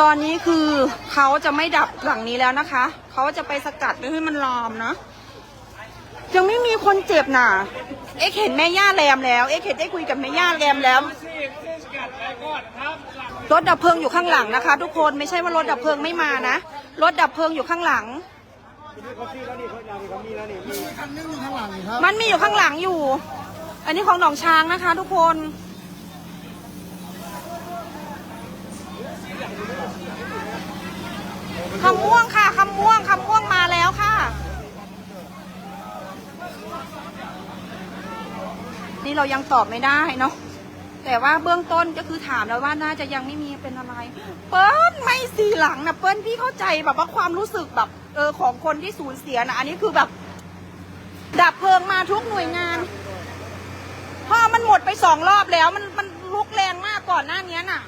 ตอนนี้คือเขาจะไม่ดับหลังนี้แล้วนะคะ เขาจะไปสกัดไม่ให้มันลามนะยังไม่มีคนเจ็บน่ะ เอ็กเห็นแม่ย่าแรมแล้ว เอ็กเห็นได้คุยกับแม่ย่าแรมแล้ว รถดับเพลิงอยู่ข้างหลังนะคะ ทุกคนไม่ใช่ว่ารถดับเพลิงไม่มานะ รถดับเพลิงอยู่ข้างหลัง มันมีอยู่ข้างหลังอยู่ อันนี้ของหนองช้างนะคะ ทุกคน คำม่วงค่ะคำม่วงคำม่วงมาแล้วค่ะ นี่เรายังตอบไม่ได้เนาะแต่ว่าเบื้องต้นก็คือถามแล้วว่าน่าจะยังไม่มีเป็นอะไร เปิ้ลไม่สีหลังนะเปิ้ลพี่เข้าใจแบบว่าความรู้สึกแบบเออของคนที่สูญเสียนะอันนี้คือแบบ ดับเพลิงมาทุกหน่วยงานพราะมันหมดไปสองรอบแล้วมันมันลุกแรงมากก่อนหน้านี้น่ะ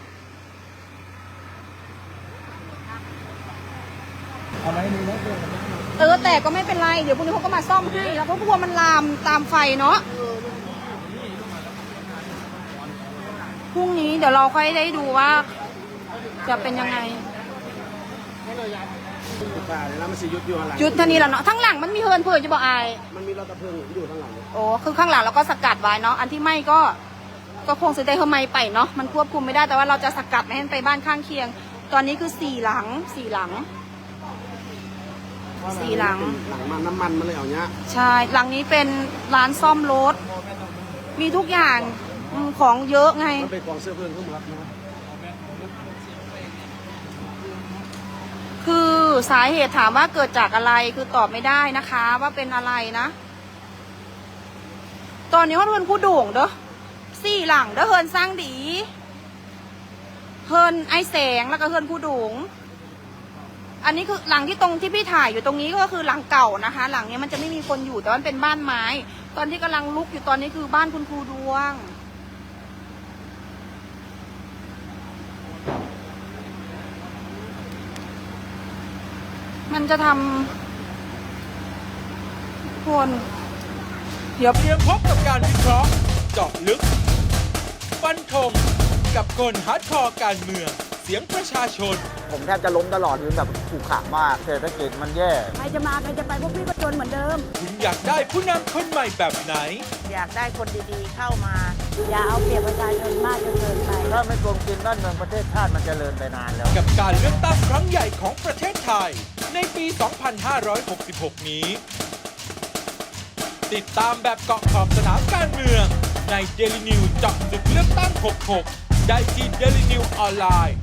เอาไว้ในรถด้วยเออแต่ก็ไม่เป็นไร เดี๋ยวพรุ่งนี้เขาก็มาซ่อมให้แล้วเพราะกลัวมันลามตามไฟเนาะพรุ่งนี้เดี๋ยวเราค่อยได้ดูว่า จะเป็นยังไง ป่าเลยแล้วมันสิยุดอยู่ข้างหลังจุดเท่านี้แล้วเนาะทั้งหลังมันมีเฮิร์นเพื่อจะบอกอาย มันมีรถดับเพลิงอยู่ข้างหลังโอ้คือข้างหลังเราก็สกัดไว้เนาะ อันที่ไม่ก็ ก็คงจะได้เข้าไม่ไปเนาะ มันควบคุมไม่ได้ แต่ว่าเราจะสกัดไม่ให้มันไปบ้านข้างเคียง ตอนนี้คือสี่หลัง สี่หลัง สี่หลัง หลังมันน้ำมันมันเลยเอาเนี้ยใช่ หลังนี้เป็นร้านซ่อมรถ มีทุกอย่างอืมของเยอะไง มันเป็นกองเสื้อเพลิงขึ้นมารับนะคือสาเหตุถามว่าเกิดจากอะไรคือตอบไม่ได้นะคะ ว่าเป็นอะไรนะ ตอนนี้ว่าเฮินผู้โด่งเด้อสี่หลังเด้อเฮินสร้างดี เฮินไอแสงแล้วก็เฮินผู้โด่ง อันนี้คือหลังที่ตรงที่พี่ถ่ายอยู่ตรงนี้ก็คือหลังเก่านะคะ หลังนี้มันจะไม่มีคนอยู่แต่ว่ามันเป็นบ้านไม้ ตอนที่กำลังลุกอยู่ตอนนี้คือบ้านคุณครูดวง มันจะทำคนเดี๋ยวเตรียมพบกับการวิเคราะห์เจาะลึกฟันธงกับคนฮาร์ดคอการเมือง เสียงประชาชน ผมแทบจะล้มตลอดคือแบบขู่ขามากเศรษฐกิจมันแย่ ใครจะมาใครจะไปพวกพี่ก็จนเหมือนเดิม คุณอยากได้ผู้นำคนใหม่แบบไหน อยากได้คนดีๆเข้ามา อย่าเอาเปรียบประชาชนมากจนเกินไป ถ้าไม่โกงกินบ้านเมืองประเทศชาติมันจเจริญไปนานแล้ว กับการเลือกตั้งครั้งใหญ่ของประเทศไทย ในปี 2566 นี้ ติดตามแบบเกาะขอบสนามการเมือง ใน Daily News เจาะลึกเลือกตั้ง 66 ได้ที่ Daily News ออนไลน์